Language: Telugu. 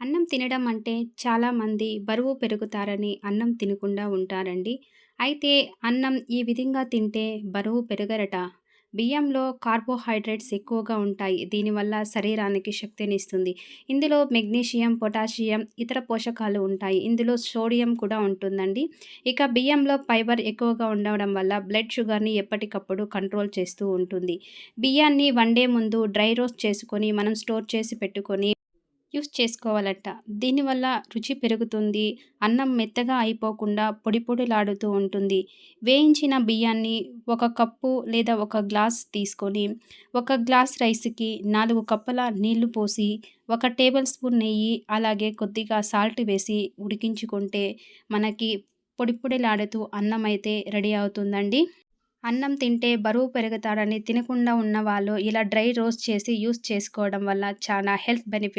అన్నం తినడం అంటే చాలామంది బరువు పెరుగుతారని అన్నం తినకుండా ఉంటారండి. అయితే అన్నం ఈ విధంగా తింటే బరువు పెరగరట. బియ్యంలో కార్బోహైడ్రేట్స్ ఎక్కువగా ఉంటాయి. దీనివల్ల శరీరానికి శక్తినిస్తుంది. ఇందులో మెగ్నీషియం, పొటాషియం, ఇతర పోషకాలు ఉంటాయి. ఇందులో సోడియం కూడా ఉంటుందండి. ఇక బియ్యంలో ఫైబర్ ఎక్కువగా ఉండడం వల్ల బ్లడ్ షుగర్‌ని ఎప్పటికప్పుడు కంట్రోల్ చేస్తూ ఉంటుంది. బియ్యాన్ని వండే ముందు డ్రై రోస్ట్ చేసుకొని మనం స్టోర్ చేసి పెట్టుకొని యూస్ చేసుకోవాలట. దీనివల్ల రుచి పెరుగుతుంది. అన్నం మెత్తగా అయిపోకుండా పొడి పొడిలాడుతూ ఉంటుంది. వేయించిన బియ్యాన్ని ఒక కప్పు లేదా ఒక గ్లాస్ తీసుకొని, ఒక గ్లాస్ రైస్‌కి నాలుగు కప్పుల నీళ్ళు పోసి, ఒక టేబుల్ స్పూన్ నెయ్యి, అలాగే కొద్దిగా సాల్ట్ వేసి ఉడికించుకుంటే మనకి పొడి పొడిలాడుతూ అన్నం అయితే రెడీ అవుతుందండి. అన్నం తింటే బరువు పెరుగుతాడని తినకుండా ఉన్న వాళ్ళు ఇలా డ్రై రోస్ట్ చేసి యూస్ చేసుకోవడం వల్ల చాలా హెల్త్ బెనిఫిట్స్